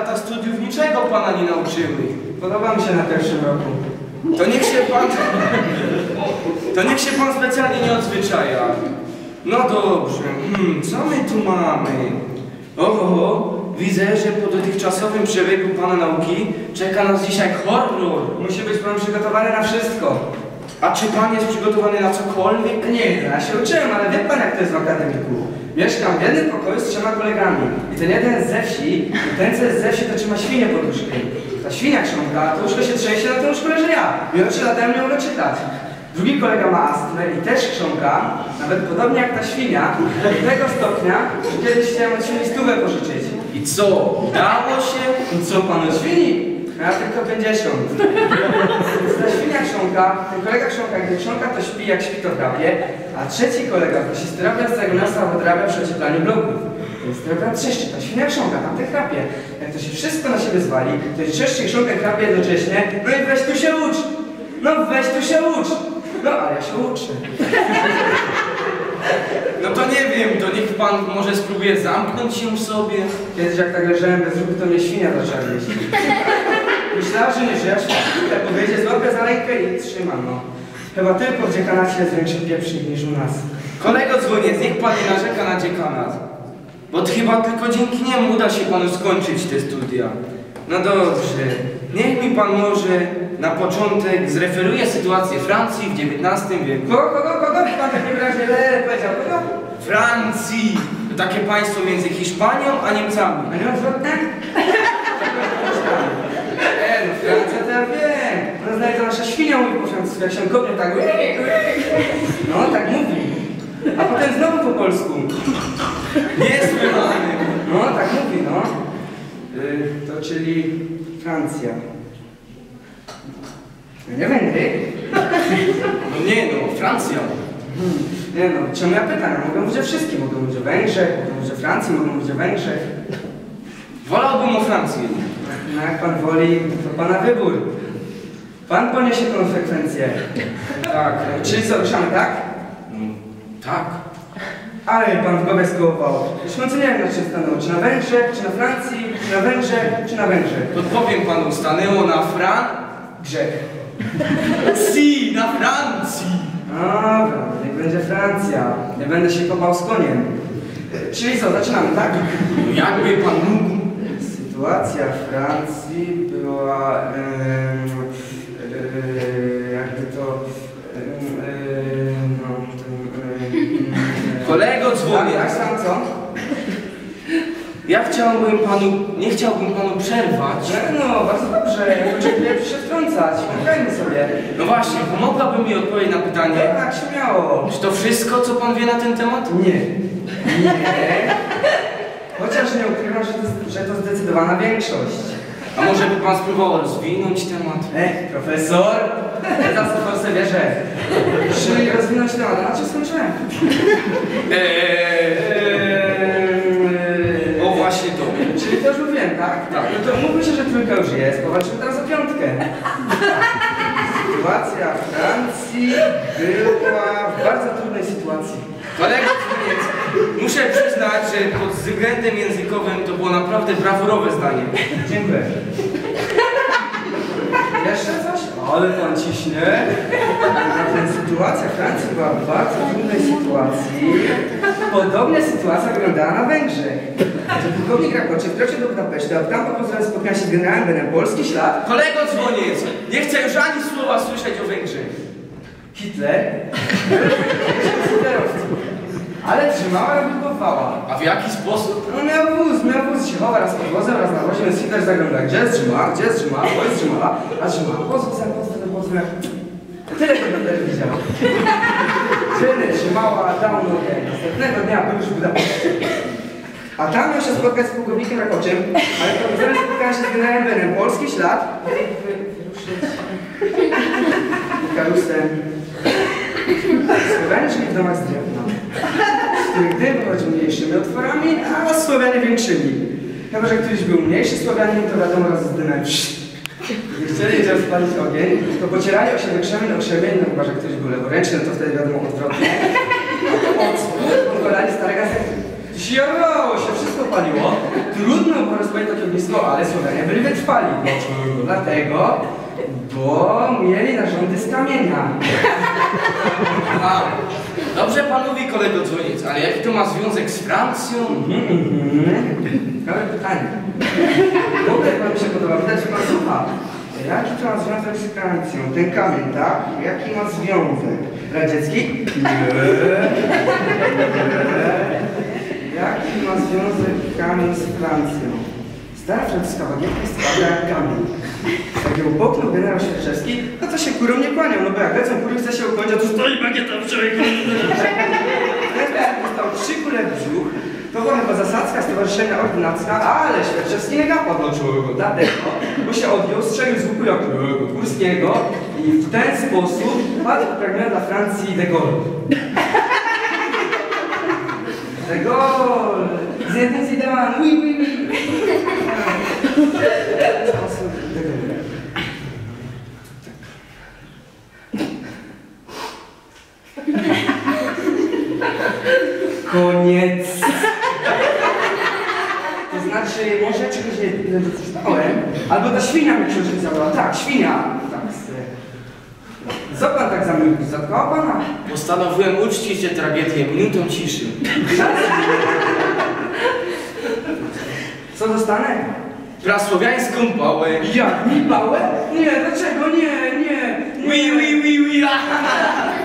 lata studiów niczego pana nie nauczyły. Podoba mi się na pierwszym roku. To niech się pan... To niech się pan specjalnie nie odzwyczaja. No dobrze, hmm, co my tu mamy? Oho, widzę, że po dotychczasowym przebiegu pana nauki czeka nas dzisiaj horror. Musi być pan przygotowany na wszystko. A czy pan jest przygotowany na cokolwiek? Nie, ja się uczyłem, ale wie pan jak to jest w akademiku. Mieszkam w jednym pokoju z trzema kolegami. I ten jeden jest ze wsi, i ten co jest ze wsi to trzyma świnię pod łóżkiem. Ta świnia krząka, a to łóżko się trzęsie, na tym łóżku leżę ja. I on trzy lata mnie umie czytać. Drugi kolega ma astmę i też krząka, nawet podobnie jak ta świnia, do tego stopnia, że kiedyś chciałem od świni stówę pożyczyć. I co, udało się? No co pan od świni? Ja tylko 50. Ta świnia chrząka, ten kolega chrząka, gdy chrząka to śpi, jak śpi to drapie, a trzeci kolega to się zdrowia z nosa odrabia przy ocieplaniu bloków. Ten zdrowia trzeszczy, ta świnia chrząka, tamte chrapie. Jak to się wszystko na siebie zwali, to jest trzeszczy i chrząka i chrapie jednocześnie, no i weź tu się ucz! No weź tu się ucz! No ale ja się uczę. No to nie wiem, to niech pan może spróbuje zamknąć się w sobie. Kiedyś jak tak leżałem bez ruchu, to mnie świnia zaczęła jeść. Myślała, że ja świnkę powiedzie, złapię za rękę i trzymam, no. Chyba tylko w dziekanacie jest większy pieprznik niż u nas. Kolego dzwoniec, niech pan nie narzeka na dziekanat. Bo chyba tylko dzięki niemu uda się panu skończyć te studia. No dobrze, niech mi pan może na początek zreferuje sytuację Francji w XIX wieku. Kogo, kogo, kogo? Pan tak niewyraźnie le powiedział, kogo? Francji! To takie państwo między Hiszpanią a Niemcami. A nie? E, no Francja to ja wiem. Ona zdaje, to nasza świnia mówi po francusku, jak się kopnie tak. No, tak mówi. A potem znowu po polsku. Niezły mamy. No, tak mówi, no. Y, to czyli Francja. No Nie Węgry? No nie no, Francja. Hmm. Nie no, czemu ja pytam? Ja mogę mówić o wszystkim. Mogę mówić o Węgrzech, mogę mówić o Francji, mogę mówić o Węgrzech. Wolałbym o Francji. No jak pan woli, to pana wybór. Pan poniesie konsekwencje. Tak, czyli co, ruszamy, tak? No, tak. Ale pan w głowę skołował. Już końcu nie wiem na czym stanęło. Czy na Węgrzech, czy na Francji, czy na Węgrzech, czy na Węgrzech. Podpowiem panu, stanęło na Fran... Grzech. Si, na Francji. Dobra, niech będzie Francja. Nie będę się kopał z koniem. Czyli co, zaczynamy, tak? No jakby pan mógł... Sytuacja w Francji była... e, jakby to... em, e, no, Kolego Tak, dzwonię. tak, sam co? Ja chciałbym panu... Nie chciałbym panu przerwać. No, bardzo dobrze. Oczekuję się wtrącać. Pogadajmy sobie. No właśnie, pomogłaby mi odpowiedzieć na pytanie. Tak, śmiało. Czy to wszystko, co pan wie na ten temat? Nie. Nie. Chociaż nie ukrywam, że to, że to zdecydowana większość. A może by pan spróbował rozwinąć temat? Ech, profesor! Za co w Polsce wierzę? Czyli rozwinąć temat. A na czym skończyłem? Eee, o właśnie to. Czyli to już mówiłem, tak? Tak. No to mówmy się, że trójka już jest. Powalczymy teraz o piątkę. Sytuacja w Francji była w bardzo trudnej sytuacji. Kolego dzwoniec, muszę przyznać, że pod względem językowym to było naprawdę brawurowe zdanie. Dziękuję. Jeszcze coś? Ale pan ciśnie. Zatem sytuacja w Francji była w bardzo trudnej sytuacji. Podobnie sytuacja wyglądała na Węgrzech. Gdy pułkownik Rakoczy wkroczył do Budapesztu, a tam po pozorem spotkał się z generałem Benem polski ślad, Kolego dzwoniec, nie chcę już ani słowa słyszeć o Węgrzech. Hitler. Ale trzymała robił pochwała. A w jaki sposób? No miał wóz, miał wóz, się chowa raz pod wozem, raz na wozie, więc Hitler zagląda, gdzie jest Rzymała, gdzie jest Rzymała, bo jest Rzymała, a Rzymała, poz wozem, poz wozem, poz wozem. Tyle tego też widział. Tyle Rzymała, dał nogę. Następnego dnia był już w Budapeszcie. A tam miał się spotkać z pułkownikiem Rakoczym, ale to zaraz spotkałem się z generałem Benem. Polski ślad. Wy- Wyruszyć. Karusem. Słowianie żyli w domach z drewna z których dym wychodził mniejszymi otworami, a Słowianie większymi. Chyba, że ktoś był mniejszy Słowianin, to wiadomo raz z dymem. Gdy chcieli gdzie rozpalić ogień, to pocierali o siebie krzemień o krzemień, no chyba, że ktoś był leworęczny, to wtedy wiadomo odwrotnie. Od spód wolali starego z Zjarało się, wszystko paliło. Trudno było rozpalić takie ognisko, ale Słowenia byli wytrwali. Dlaczego? Bo mieli narządy z kamienia. A, dobrze pan mówi kolego dzwoniec, ale jaki to ma związek z Francją? Mhm. Ciekawe pytanie. W ogóle pan mi się podoba, widać, że pan słucha. Jaki to ma związek z Francją? Ten kamień, tak? Jaki ma związek? Radziecki? Jaki ma związek kamień z Francją? Stara francuska bagietka jest jak kamień. Jak ją popchnął generał Świerczewski, no to się kurą nie kłaniał, no bo jak lecą kury chce się ukończyć, a tu stoi bagieta w człowieku. Dostał trzy kule w brzuch, to była chyba zasadzka Stowarzyszenia Ordynacka, ale Świerczewski nie gapał do człowieka, dlatego, bo się odjął, strzelił z łuku jak Górskiego i w ten sposób padł upragniony dla Francji de Gaulle. De Gaulle! Zinedine Zidane, oui, oui, oui! Koniec. To znaczy, może czegoś nie doczytałem, albo ta świnia mi książkę zabrała. Tak, świnia. Tak. z- Co pan tak zamilkł? Zatkała pana? Postanowiłem uczcić tę tragedię minutą ciszy. Co dostanę? Prasłowiańską pałę. Jak? Mi pałę? Nie, dlaczego? Nie, nie, nie. Ui, ui, ui, ui.